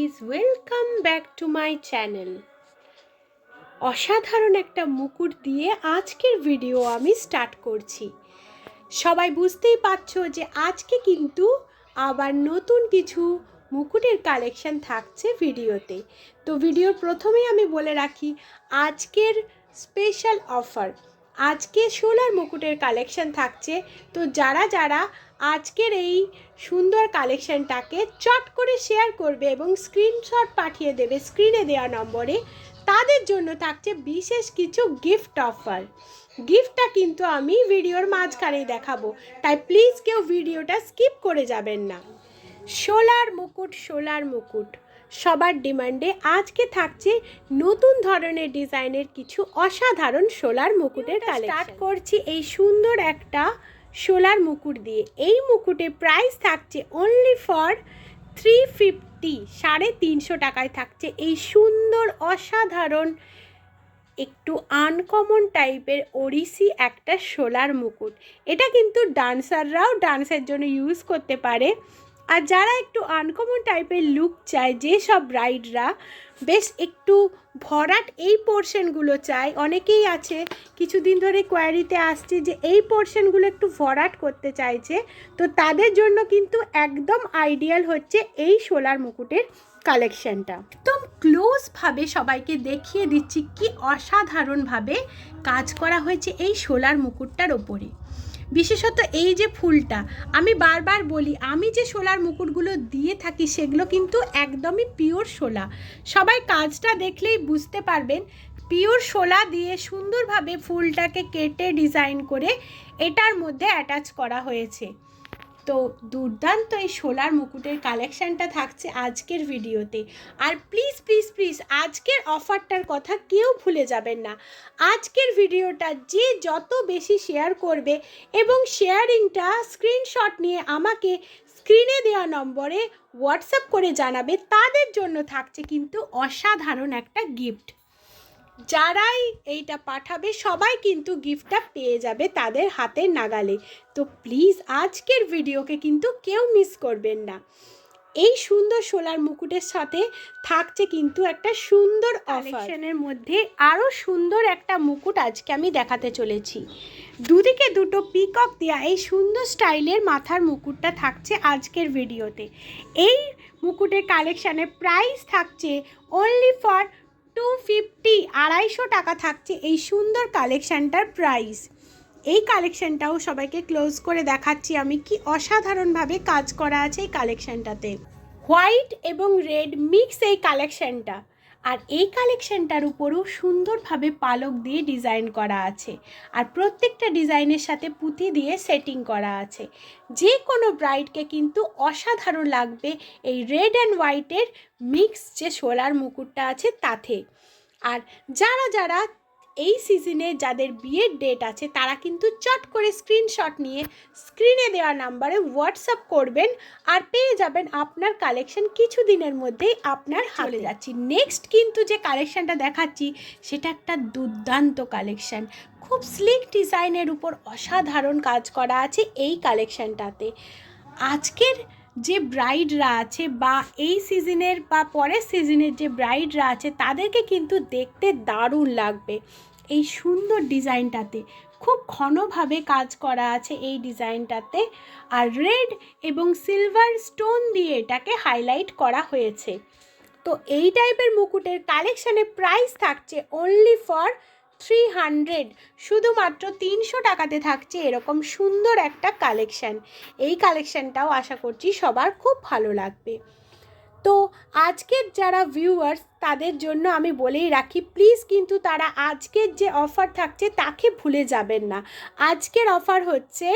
Guys welcome back to my channel অসাধারণ একটা মুকুট দিয়ে আজকের ভিডিও আমি স্টার্ট করছি। সবাই বুঝতেই পারছ যে আজকে কিন্তু আবার নতুন কিছু মুকুটের কালেকশন থাকছে ভিডিওতে তো ভিডিওর প্রথমেই আমি বলে রাখি, আজকের স্পেশাল অফার আজকে সোলার মুকুটের কালেকশন থাকছে। তো যারা যারা আজকের এই সুন্দর কালেকশনটাকে চট করে শেয়ার করবে এবং স্ক্রিনশট পাঠিয়ে দেবে স্ক্রিনে দেওয়া নম্বরে। তাদের জন্য থাকছে বিশেষ কিছু গিফট অফার গিফটটা কিন্তু আমি ভিডিওর মাঝখানেই দেখাবো তাই প্লিজ কেউ ভিডিওটা স্কিপ করে যাবেন না। সোলার মুকুট সোলার মুকুট। সবার ডিমান্ডে আজকে থাকছে নতুন ধরনের ডিজাইনের কিছু অসাধারণ সোলার মুকুটের স্টার্ট করছি এই সুন্দর একটা সোলার মুকুট দিয়ে। এই মুকুটে প্রাইস থাকছে অনলি ফর থ্রি ফিফটি সাড়ে তিনশো টাকায় থাকছে। এই সুন্দর, অসাধারণ, একটু আনকমন টাইপের ওড়িশি একটা সোলার মুকুট। এটা কিন্তু ডান্সাররাও ডান্সের জন্য ইউজ করতে পারে। আর যারা একটু আনকমন টাইপের লুক চায়, যেসব ব্রাইডরা বেশ একটু ভরাট এই পোর্শনগুলো চাই। অনেকেই আছে, কিছুদিন ধরে কোয়ারিতে আসছে যে এই পোর্শনগুলো একটু ভরাট করতে চাইছে, তো তাদের জন্য কিন্তু একদম আইডিয়াল হচ্ছে এই সোলার মুকুটের কালেকশনটা একদম ক্লোজভাবে সবাইকে দেখিয়ে দিচ্ছি কি অসাধারণভাবে কাজ করা হয়েছে এই সোলার মুকুটটার ওপরে। বিশেষত এই যে ফুলটা, আমি বারবার বলি, আমি যে শোলার মুকুটগুলো দিয়ে থাকি সেগুলো কিন্তু একদমই পিওর শোলা। সবাই কাজটা দেখলেই বুঝতে পারবেন পিওর শোলা দিয়ে সুন্দরভাবে ফুলটাকে কেটে ডিজাইন করে এটার মধ্যে অ্যাটাচ করা হয়েছে। তো দুর্দান্ত এই সোলার মুকুটের কালেকশানটা থাকছে আজকের ভিডিওতে। আর প্লিজ প্লিজ প্লিজ আজকের অফারটার কথা কেউ ভুলে যাবেন না। আজকের ভিডিওটা যে যত বেশি শেয়ার করবে এবং শেয়ারিংটা স্ক্রিনশট নিয়ে আমাকে স্ক্রিনে দেওয়া নম্বরে হোয়াটসঅ্যাপ করে জানাবে, তাদের জন্য থাকছে কিন্তু অসাধারণ একটা গিফট যারাই এইটা পাঠাবে, সবাই কিন্তু গিফটটা পেয়ে যাবে তাদের হাতের নাগালে। তো প্লিজ আজকের ভিডিওকে কিন্তু কেউ মিস করবেন না। এই সুন্দর সোলার মুকুটের সাথে থাকছে কিন্তু একটা সুন্দর কালেকশনের মধ্যে আরও সুন্দর একটা মুকুট আজকে আমি দেখাতে চলেছি। দুদিকে দুটো পিকক দেওয়া এই সুন্দর স্টাইলের মাথার মুকুটটা থাকছে আজকের ভিডিওতে এই মুকুটের কালেকশানের প্রাইস থাকছে অনলি ফর টু ফিফটি আড়াইশো টাকা থাকছে এই সুন্দর কালেকশানটার প্রাইস এই কালেকশানটাও সবাইকে ক্লোজ করে দেখাচ্ছি আমি কি অসাধারণভাবে কাজ করা আছে এই কালেকশানটাতে হোয়াইট এবং রেড মিক্স এই কালেকশানটা আর এই কালেকশানটার উপরও সুন্দরভাবে পালক দিয়ে ডিজাইন করা আছে। আর প্রত্যেকটা ডিজাইনের সাথে পুঁতি দিয়ে সেটিং করা আছে। যে কোনো ব্রাইডকে কিন্তু অসাধারণ লাগবে এই রেড অ্যান্ড হোয়াইটের মিক্স যে সোলার মুকুটটা আছে তাতে। আর যারা যারা এই সিজনে যাদের বিয়ের ডেট আছে তারা কিন্তু চট করে স্ক্রিনশট নিয়ে স্ক্রিনে দেওয়া নাম্বারে হোয়াটসঅ্যাপ করবেন আর পেয়ে যাবেন আপনার কালেকশন কিছু দিনের মধ্যেই আপনার হাতে। যাচ্ছি। নেক্সট কিন্তু যে কালেকশনটা দেখাচ্ছি সেটা একটা দুর্দান্ত কালেকশন খুব স্লিক ডিজাইনের উপর অসাধারণ কাজ করা আছে এই কালেকশনটাতে আজকের যে ব্রাইডরা আছে বা এই সিজনের বা পরের সিজনের যে ব্রাইডরা আছে তাদেরকে কিন্তু দেখতে দারুণ লাগবে। এই সুন্দর ডিজাইনটাতে। খুব ঘনভাবে কাজ করা আছে এই ডিজাইনটাতে। আর রেড এবং সিলভার স্টোন দিয়ে এটাকে হাইলাইট করা হয়েছে। তো এই টাইপের মুকুটের কালেকশানে প্রাইস থাকছে অনলি ফর থ্রি হান্ড্রেড শুধুমাত্র তিনশো টাকাতে থাকছে এরকম সুন্দর একটা কালেকশান। এই কালেকশানটাও আশা করছি সবার খুব ভালো লাগবে। তো আজকের যারা ভিউয়ার্স তাদের জন্য আমি বলেই রাখি প্লিজ কিন্তু তারা আজকের যে অফার থাকছে, তাকে ভুলে যাবেন না। আজকের অফার হচ্ছে,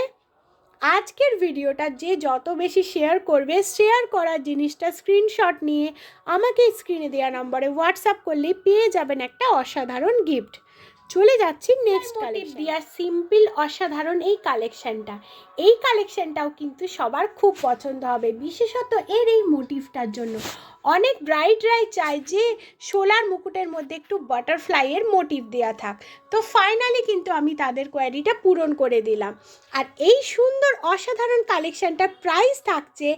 আজকের ভিডিওটা যে যত বেশি শেয়ার করবে শেয়ার করার জিনিসটা স্ক্রিনশট নিয়ে আমাকে স্ক্রিনে দেওয়া নম্বরে হোয়াটসঅ্যাপ করলে পেয়ে যাবেন একটা অসাধারণ গিফট চলে যাচ্ছি নেক্সট কালেকশন দিয়ার সিম্পল অসাধারণ এই কালেকশনটা এই কালেকশনটাও কিন্তু সবার খুব পছন্দ হবে বিশেষত এর এই মোটিভটার জন্য। অনেক ব্রাইডরাই চায় যে সোলার মুকুটের মধ্যে একটু বাটারফ্লাইয়ের মোটিভ দেওয়া থাক। তো ফাইনালি কিন্তু আমি তাদের কোয়ারিটা পূরণ করে দিলাম। আর এই সুন্দর অসাধারণ কালেকশনটার প্রাইস থাকছে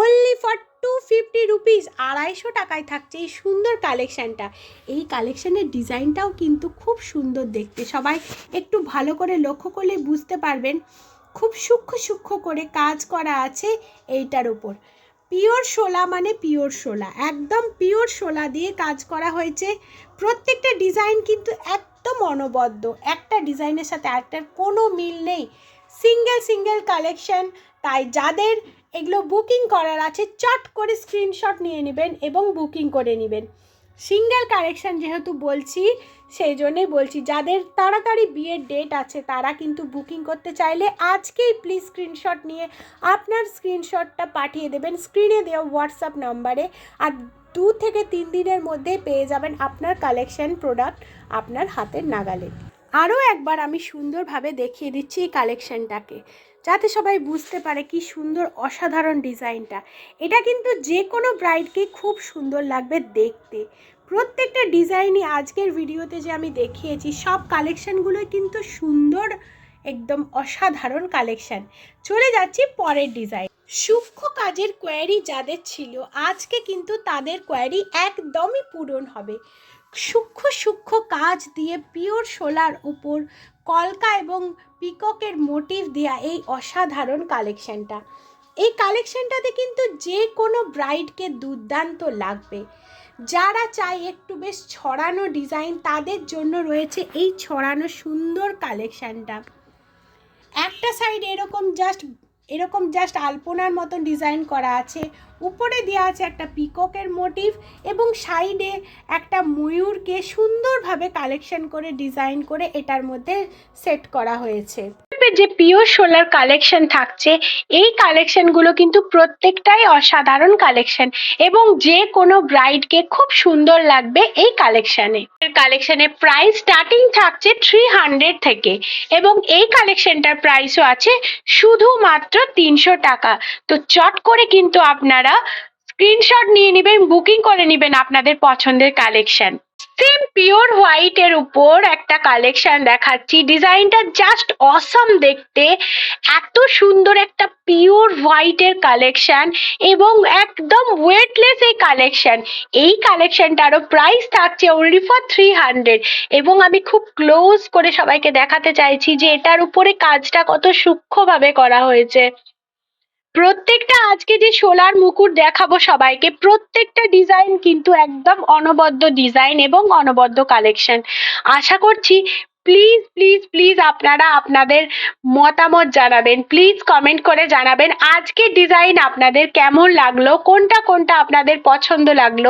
only for two fifty rupees আড়াইশো টাকায় থাকছে এই সুন্দর কালেকশানটা এই কালেকশানের ডিজাইনটাও কিন্তু খুব সুন্দর দেখতে। সবাই একটু ভালো করে লক্ষ্য করলে বুঝতে পারবেন। খুব সূক্ষ্ম সূক্ষ্ম করে কাজ করা আছে এইটার উপর। পিওর শোলা মানে পিওর শোলা। একদম পিওর শোলা দিয়ে কাজ করা হয়েছে। প্রত্যেকটা ডিজাইন কিন্তু একদম অনবদ্য। একটা ডিজাইনের সাথে আরেকটার কোনো মিল নেই। Single single collection. তাই যাদের এগুলো বুকিং করার আছে, চট করে স্ক্রিনশট নিয়ে নেবেন এবং বুকিং করে নেবেন। সিঙ্গেল কালেকশন যেহেতু বলছি, সেই জন্যই বলছি, যাদের তাড়াতাড়ি বিয়ের ডেট আছে, তারা কিন্তু বুকিং করতে চাইলে আজকেই প্লিজ স্ক্রিনশট নিয়ে আপনার স্ক্রিনশটটা পাঠিয়ে দেবেন। স্ক্রিনে দেওয়া হোয়াটসঅ্যাপ নাম্বারে আর দু থেকে তিন দিনের মধ্যে পেয়ে যাবেন আপনার কালেকশন প্রোডাক্ট আপনার হাতের নাগালে। আরও একবার আমি সুন্দরভাবে দেখিয়ে দিচ্ছি এই কালেকশনটাকে যাতে সবাই বুঝতে পারে কি সুন্দর অসাধারণ ডিজাইনটা। এটা কিন্তু যে কোনো ব্রাইডকে খুব সুন্দর লাগবে দেখতে। প্রত্যেকটা ডিজাইনই আজকের ভিডিওতে যে আমি দেখিয়েছি, সব কালেকশানগুলোই কিন্তু সুন্দর, একদম অসাধারণ কালেকশান চলে যাচ্ছি পরের ডিজাইন সূক্ষ্ম কাজের কোয়ারি যাদের ছিল, আজকে কিন্তু তাদের কোয়ারি একদমই পূরণ হবে। সূক্ষ্ম সূক্ষ্ম কাজ দিয়ে পিওর শোলার উপর কলকা এবং পিককের মোটিভ দেওয়া এই অসাধারণ কালেকশনটা। এই কালেকশনটাতে কিন্তু যে কোনো ব্রাইডকে দুর্দান্ত লাগবে। যারা চায় একটু বেশ ছড়ানো ডিজাইন, তাদের জন্য রয়েছে এই ছড়ানো সুন্দর কালেকশানটা। একটা সাইড এরকম জাস্ট এরকম জাস্ট আলপনার মতন ডিজাইন করা আছে। উপরে দেওয়া আছে একটা পিককের মোটিভ এবং সাইডে একটা ময়ূরকে সুন্দরভাবে কালেকশন করে ডিজাইন করে এটার মধ্যে সেট করা হয়েছে। যে পিওর সোলার কালেকশন থাকছে, এই কালেকশনগুলো কিন্তু প্রত্যেকটাই অসাধারণ কালেকশন এবং যে কোনো ব্রাইডকে খুব সুন্দর লাগবে এই কালেকশনে কালেকশনে প্রাইস স্টার্টিং থাকছে থ্রি হান্ড্রেড থেকে এবং এই কালেকশনটার প্রাইসও আছে শুধুমাত্র তিনশো টাকা। তো চট করে কিন্তু আপনারা স্ক্রিনশট নিয়ে নেবেন বুকিং করে নেবেন আপনাদের পছন্দের কালেকশন সেম পিওর হোয়াইটের উপর একটা কালেকশন দেখাচ্ছি। ডিজাইনটা জাস্ট অসম দেখতে। এত সুন্দর একটা পিওর হোয়াইটের কালেকশন এবং একদম ওয়েটলেস এই কালেকশন এই কালেকশনটারও প্রাইস থাকছে অনলি ফর থ্রি হান্ড্রেড এবং আমি খুব ক্লোজ করে সবাইকে দেখাতে চাইছি যে এটার উপরে কাজটা কত সূক্ষ্মভাবে করা হয়েছে। প্রত্যেকটা আজকে যে সোলার মুকুট দেখাবো সবাইকে, প্রত্যেকটা ডিজাইন কিন্তু একদম অনবদ্য ডিজাইন এবং অনবদ্য কালেকশন আশা করছি প্লিজ প্লিজ প্লিজ আপনারা আপনাদের মতামত জানাবেন প্লিজ কমেন্ট করে জানাবেন আজকের ডিজাইন আপনাদের কেমন লাগল, কোনটা কোনটা আপনাদের পছন্দ লাগল।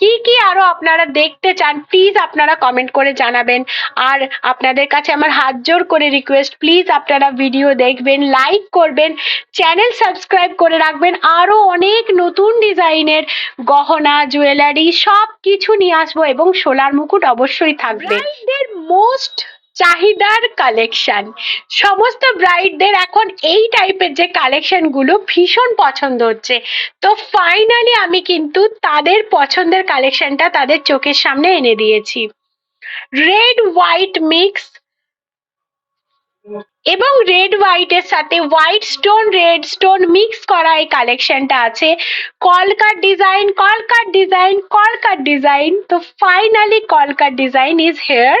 কি কি আরও আপনারা দেখতে চান প্লিজ আপনারা কমেন্ট করে জানাবেন। আর আপনাদের কাছে আমার হাত জোর করে রিকোয়েস্ট প্লিজ আপনারা ভিডিও দেখবেন লাইক করবেন চ্যানেল সাবস্ক্রাইব করে রাখবেন। আরও অনেক নতুন ডিজাইনের গহনা জুয়েলারি সব কিছু নিয়ে আসব এবং সোলার মুকুট অবশ্যই থাকবে। মোস্ট চাহিদার কালেকশন সমস্ত ব্রাইডদের এখন এই টাইপের যে কালেকশনগুলো ভীষণ পছন্দ হচ্ছে। তো ফাইনালি আমি কিন্তু তাদের পছন্দের কালেকশনটা তাদের চোখের সামনে এনে দিয়েছি। রেড হোয়াইট মিক্স এবং রেড হোয়াইটের সাথে white stone red stone mix করা এই কালেকশনটা আছে। কলকার ডিজাইন কলকার ডিজাইন কলকার ডিজাইন তো ফাইনালি কলকার ডিজাইন ইজ হেয়ার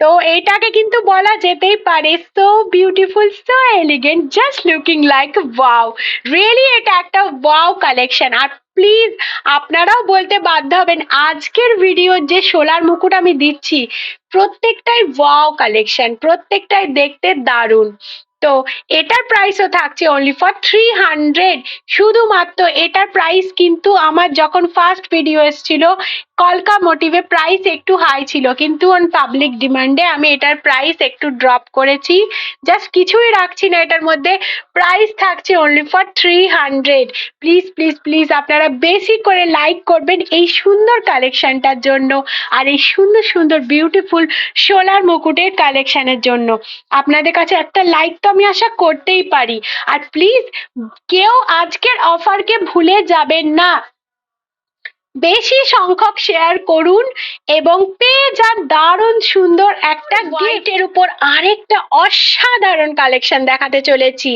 তো এটাকে কিন্তু বলা যেতেই পারে so beautiful so elegant just looking like wow really এটা একটা ওয়াও কালেকশন আর প্লিজ আপনারাও বলতে বাধ্য হবেন, আজকের ভিডিও যে সোলার মুকুট আমি দিচ্ছি, প্রত্যেকটাই ওয়াও কালেকশন প্রত্যেকটাই দেখতে দারুণ। তো এটার প্রাইসও থাকছে অনলি ফর থ্রি হান্ড্রেড শুধুমাত্র এটার প্রাইস কিন্তু আমার যখন ফার্স্ট ভিডিও এসেছিল, কলকা মোটিভে প্রাইস একটু হাই ছিল। কিন্তু অন পাবলিক ডিমান্ডে আমি এটার প্রাইস একটু ড্রপ করেছি। জাস্ট কিছুই রাখছি না এটার মধ্যে। প্রাইস থাকছে only for three hundred please please please আপনারা বেশি করে লাইক করবেন এই সুন্দর কালেকশনটার জন্য আর এই সুন্দর সুন্দর বিউটিফুল সোলার মুকুটের কালেকশনের জন্য। আপনাদের কাছে একটা লাইক তো আমি আশা করতেই পারি। আর প্লিজ কেউ আজকের অফারকে ভুলে যাবেন না। বেশি সংখ্যক শেয়ার করুন এবং পেয়ে যান দারুণ সুন্দর একটা গিফটের উপর আরেকটা অসাধারণ কালেকশন দেখাতে চলেছি।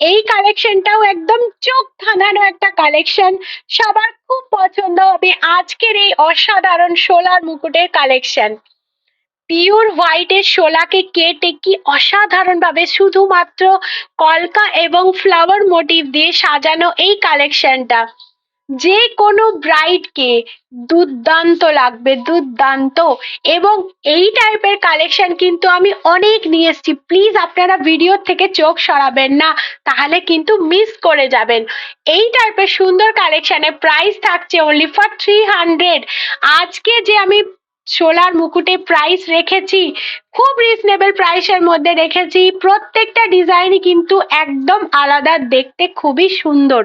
এই কালেকশনটাও একদম চোখ ধাঁধানো একটা কালেকশন সবার খুব পছন্দ হবে আজকের এই অসাধারণ সোলার মুকুটের কালেকশন পিওর হোয়াইটের শোলাকে কেটে কি অসাধারণ ভাবে শুধুমাত্র কলকা এবং ফ্লাওয়ার মোটিভ দিয়ে সাজানো এই কালেকশনটা? যে কোনো ব্রাইডকে দুর্দান্ত লাগবে, দুর্দান্ত। এবং এই টাইপের কালেকশন কিন্তু আমি অনেক নিয়ে এসেছি। প্লিজ আপনারা ভিডিও থেকে চোখ সরাবেন না, তাহলে কিন্তু মিস করে যাবেন। এই টাইপের সুন্দর কালেকশনের প্রাইস থাকছে অনলি ফর থ্রি হান্ড্রেড আজকে যে আমি সোলার মুকুটে প্রাইস রেখেছি খুব রিজনেবল প্রাইসের মধ্যে রেখেছি। প্রত্যেকটা ডিজাইনই কিন্তু একদম আলাদা দেখতে খুবই সুন্দর।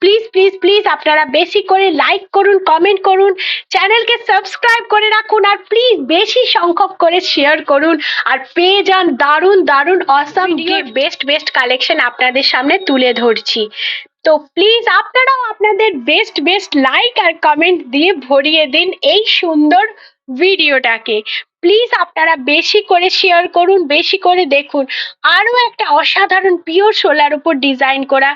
প্লিজ প্লিজ প্লিজ আপনারা বেশি করে লাইক করুন কমেন্ট করুন চ্যানেলকে সাবস্ক্রাইব করে রাখুন আর প্লিজ বেশি সংখ্যক করে শেয়ার করুন আর পেয়ে যান দারুণ দারুণ অসাম বেস্ট বেস্ট কালেকশন আপনাদের সামনে তুলে ধরছি। তো প্লিজ আপনারাও আপনাদের বেস্ট বেস্ট লাইক আর কমেন্ট দিয়ে ভরিয়ে দিন। এই সুন্দর ভিডিওটাকে। প্লিজ আপনারা বেশি করে শেয়ার করুন, বেশি করে দেখুন। আরও একটা অসাধারণ পিওর সোলার উপর ডিজাইন করা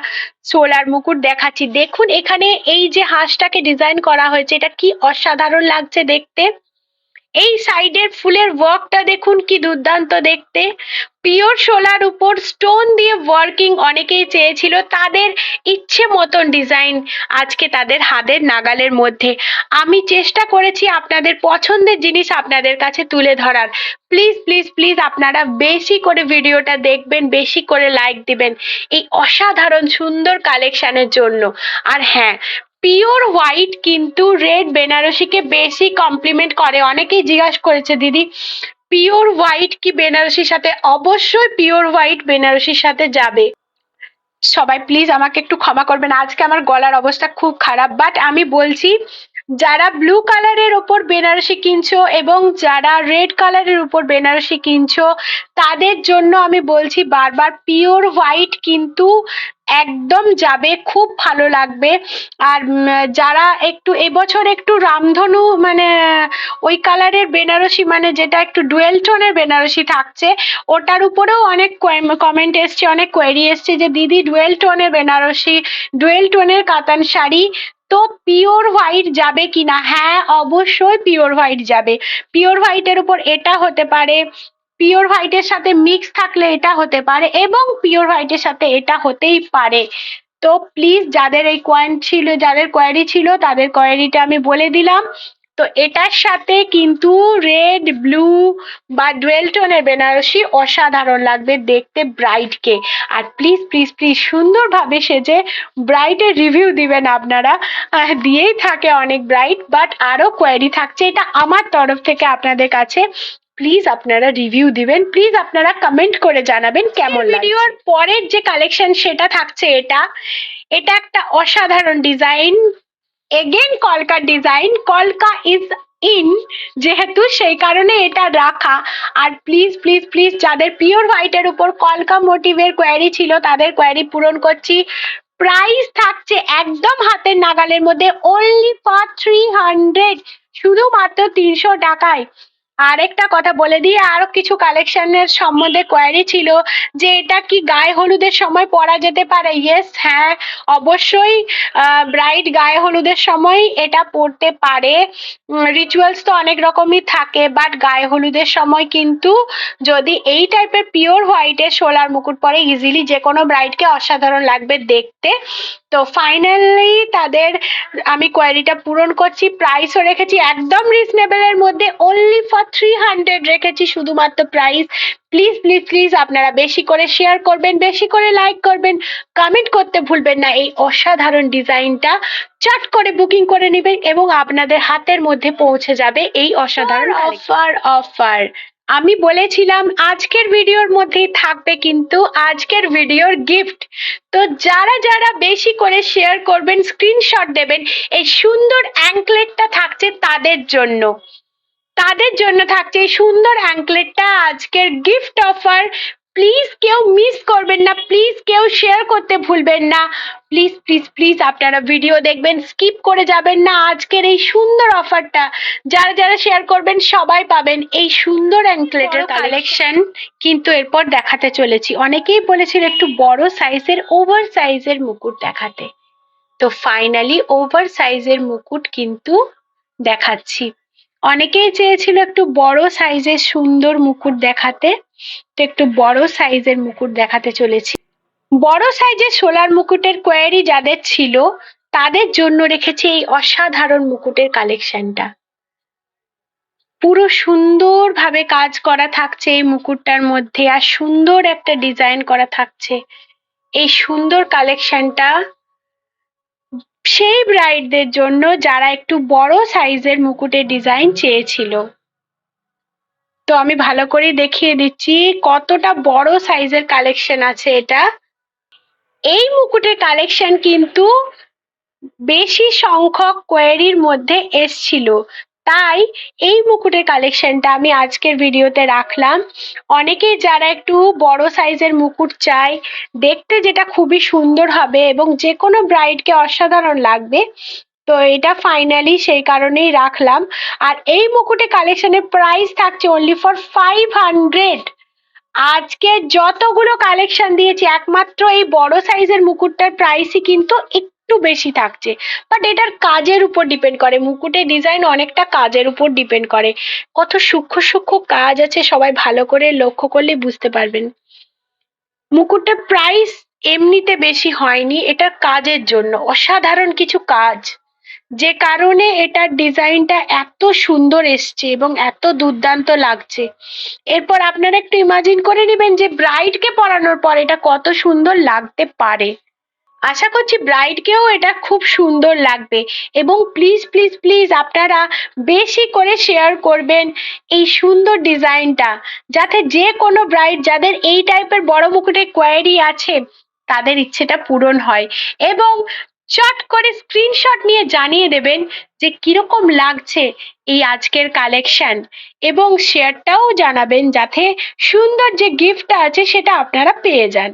সোলার মুকুট দেখাচ্ছি। দেখুন এখানে এই যে হাঁসটাকে ডিজাইন করা হয়েছে, এটা কি অসাধারণ লাগছে দেখতে। এই সাইডের ফুলের ওয়ার্কটা দেখুন কি দুর্দান্ত দেখতে। পিওর সোলার উপর স্টোন দিয়ে ওয়ার্কিং অনেকেই চেয়েছিল তাদের ইচ্ছে মতন ডিজাইন আজকে তাদের হাতের নাগালের মধ্যে। আমি চেষ্টা করেছি আপনাদের পছন্দের জিনিস আপনাদের কাছে তুলে ধরার। প্লিজ প্লিজ প্লিজ আপনারা বেশি করে ভিডিওটা দেখবেন, বেশি করে লাইক দিবেন। এই অসাধারণ সুন্দর কালেকশনের জন্য। আর হ্যাঁ পিওর হোয়াইট কিন্তু রেড বেনারসিকে বেশি কমপ্লিমেন্ট করে। অনেকেই জিজ্ঞাসা করেছে, দিদি পিওর হোয়াইট কি বেনারসির সাথে? অবশ্যই পিওর হোয়াইট বেনারসির সাথে যাবে। সবাই প্লিজ আমাকে একটু ক্ষমা করবেন। আজকে আমার গলার অবস্থা খুব খারাপ বাট আমি বলছি যারা ব্লু কালারের ওপর বেনারসি কিনছো এবং যারা রেড কালারের উপর বেনারসি কিনছো, তাদের জন্য আমি বলছি বারবার পিওর হোয়াইট কিন্তু একদম যাবে, খুব ভালো লাগবে। আর যারা একটু, এবছর একটু রামধনু মানে ওই কালারের বেনারসি মানে যেটা একটু ডুয়েল টোনের বেনারসি থাকছে, ওটার উপরেও অনেক কমেন্ট এসছে, অনেক কোয়েরি এসছে যে, দিদি ডুয়েল টোনের বেনারসি ডুয়েল টোনের কাতান শাড়ি তো পিওর হোয়াইট যাবে কিনা? হ্যাঁ অবশ্যই পিওর হোয়াইট যাবে। পিওর হোয়াইটের উপর এটা হতে পারে পিওর হোয়াইটের সাথে মিক্স থাকলে এটা হতে পারে এবং পিওর হোয়াইটের সাথে এটা হতেই পারে। তো প্লিজ যাদের এই কোয়েন ছিল, যাদের কোয়ারি ছিল, তাদের কোয়ারিটা আমি বলে দিলাম। তো এটার সাথে কিন্তু রেড ব্লু বা ডুয়েল টোনের বেনারসি অসাধারণ লাগবে দেখতে ব্রাইডকে আর প্লিজ প্লিজ প্লিজ সুন্দরভাবে সেজে ব্রাইডের রিভিউ দিবেন আপনারা। দিয়েই থাকে অনেক ব্রাইড বাট আরও কোয়ারি থাকছে। এটা আমার তরফ থেকে আপনাদের কাছে। প্লিজ আপনারা রিভিউ দিবেন। প্লিজ আপনারা কমেন্ট করে জানাবেন কেমন ভিডিওর পরের যে কালেকশন সেটা থাকছে এটা। এটা একটা অসাধারণ ডিজাইন এগেন কলকা ডিজাইন কলকা ইজ ইন যেহেতু সেই কারণে এটা রাখা। আর প্লিজ প্লিজ প্লিজ যাদের পিওর হোয়াইটের উপর কলকা মোটিভের কোয়ারি ছিল, তাদের কোয়ারি পূরণ করছি। প্রাইস থাকছে একদম হাতের নাগালের মধ্যে অনলি ফর থ্রি হান্ড্রেড শুধুমাত্র তিনশো টাকায়। আরেকটা কথা বলে দিই আরও কিছু কালেকশনের সম্বন্ধে কোয়ারি ছিল যে এটা কি গায়ে হলুদের সময় পরা যেতে পারে? ইয়েস হ্যাঁ অবশ্যই ব্রাইড গায়ে হলুদের সময় এটা পরতে পারে। রিচুয়ালস তো অনেক রকমই থাকে বাট গায়ে হলুদের সময় কিন্তু যদি এই টাইপের পিওর হোয়াইটের সোলার মুকুট পরে ইজিলি যে কোনো ব্রাইডকে অসাধারণ লাগবে দেখতে। তো ফাইনালি তাদের আমি কোয়ারিটা পূরণ করছি। প্রাইসও রেখেছি একদম রিজনেবলের মধ্যে অনলি ফর থ্রি হান্ড্রেড রেখেছি শুধুমাত্র প্রাইস প্লিজ প্লিজ প্লিজ আপনারা বেশি করে শেয়ার করবেন বেশি করে লাইক করবেন। কমেন্ট করতে ভুলবেন না এই অসাধারণ ডিজাইনটা চট করে বুকিং করে নেবেন এবং আপনাদের হাতের মধ্যে পৌঁছে যাবে এই অসাধারণ অফার অফার আমি বলেছিলাম আজকের ভিডিওর মধ্যেই থাকবে কিন্তু আজকের ভিডিওর গিফট তো যারা যারা বেশি করে শেয়ার করবেন স্ক্রিনশট দেবেন এই সুন্দর অ্যাঙ্কলেটটা থাকছে তাদের জন্য। তাদের জন্য থাকছে এই সুন্দর অ্যাঙ্কলেটটা আজকের গিফট অফার প্লিজ কেউ মিস করবেন না। প্লিজ কেউ শেয়ার করতে ভুলবেন না। প্লিজ প্লিজ প্লিজ আপনারা ভিডিও দেখবেন স্কিপ করে যাবেন না। আজকের এই সুন্দর অফারটা যারা যারা শেয়ার করবেন সবাই পাবেন এই সুন্দর অ্যাঙ্কলেটের কালেকশন কিন্তু এরপর দেখাতে চলেছি। অনেকেই বলেছিল একটু বড় সাইজের ওভার সাইজের মুকুট দেখাতে। তো ফাইনালি ওভার সাইজের মুকুট কিন্তু দেখাচ্ছি। অনেকেই চেয়েছিল একটু বড় সাইজের সুন্দর মুকুট দেখাতে। তো একটু বড় সাইজের মুকুট দেখাতে চলেছি। বড় সাইজের সোলার মুকুটের কোয়ারি যাদের ছিল, তাদের জন্য রেখেছি এই অসাধারণ মুকুটের কালেকশনটা পুরো সুন্দরভাবে কাজ করা থাকছে এই মুকুটটার মধ্যে, আর সুন্দর একটা ডিজাইন করা থাকছে। এই সুন্দর কালেকশনটা সেই ব্রাইডদের জন্য যারা একটু বড় সাইজের মুকুটের ডিজাইন চেয়েছিল। তো আমি ভালো করে দেখিয়ে দিচ্ছি কতটা বড় সাইজের কালেকশন আছে এটা। এই মুকুটের কালেকশন কিন্তু বেশি সংখ্যক কোয়েরির মধ্যে এসছিল। তাই এই মুকুটের কালেকশনটা আমি আজকের ভিডিওতে রাখলাম। অনেকেই যারা একটু বড় সাইজের মুকুট চায়, দেখতে যেটা খুবই সুন্দর হবে এবং যে কোনো ব্রাইডকে অসাধারণ লাগবে, তো এটা ফাইনালি সেই কারণেই রাখলাম। আর এই মুকুটে কালেকশনের প্রাইস থাকছে অনলি ফর ফাইভ হান্ড্রেড আজকে যতগুলো কালেকশন দিয়েছি, একমাত্র এই বড় সাইজের মুকুটটার প্রাইসই কিন্তু একটু বেশি থাকছে। বাট এটার কাজের উপর ডিপেন্ড করে। মুকুটের ডিজাইন অনেকটা কাজের উপর ডিপেন্ড করে। কত সূক্ষ্ম সূক্ষ্ম কাজ আছে সবাই ভালো করে লক্ষ্য করলে বুঝতে পারবেন। মুকুটটার প্রাইস এমনিতে বেশি হয়নি এটার কাজের জন্য। অসাধারণ কিছু কাজ। যে কারণে এটার ডিজাইনটা এত সুন্দর এসছে এবং এত দুর্দান্ত লাগছে। এরপর আপনারা একটু ইমাজিন করে নেবেন যে ব্রাইডকে পরানোর পর এটা কত সুন্দর লাগতে পারে। আশা করছি ব্রাইডকেও এটা খুব সুন্দর লাগবে। এবং প্লিজ প্লিজ প্লিজ আপনারা বেশি করে শেয়ার করবেন এই সুন্দর ডিজাইনটা যাতে যে কোনো ব্রাইড যাদের এই টাইপের বড় মুকুটের কোয়ারি আছে, তাদের ইচ্ছেটা পূরণ হয়। এবং চট করে স্ক্রিনশট নিয়ে জানিয়ে দেবেন যে কীরকম লাগছে এই আজকের কালেকশন এবং শেয়ারটাও জানাবেন যাতে সুন্দর যে গিফটটা আছে, সেটা আপনারা পেয়ে যান।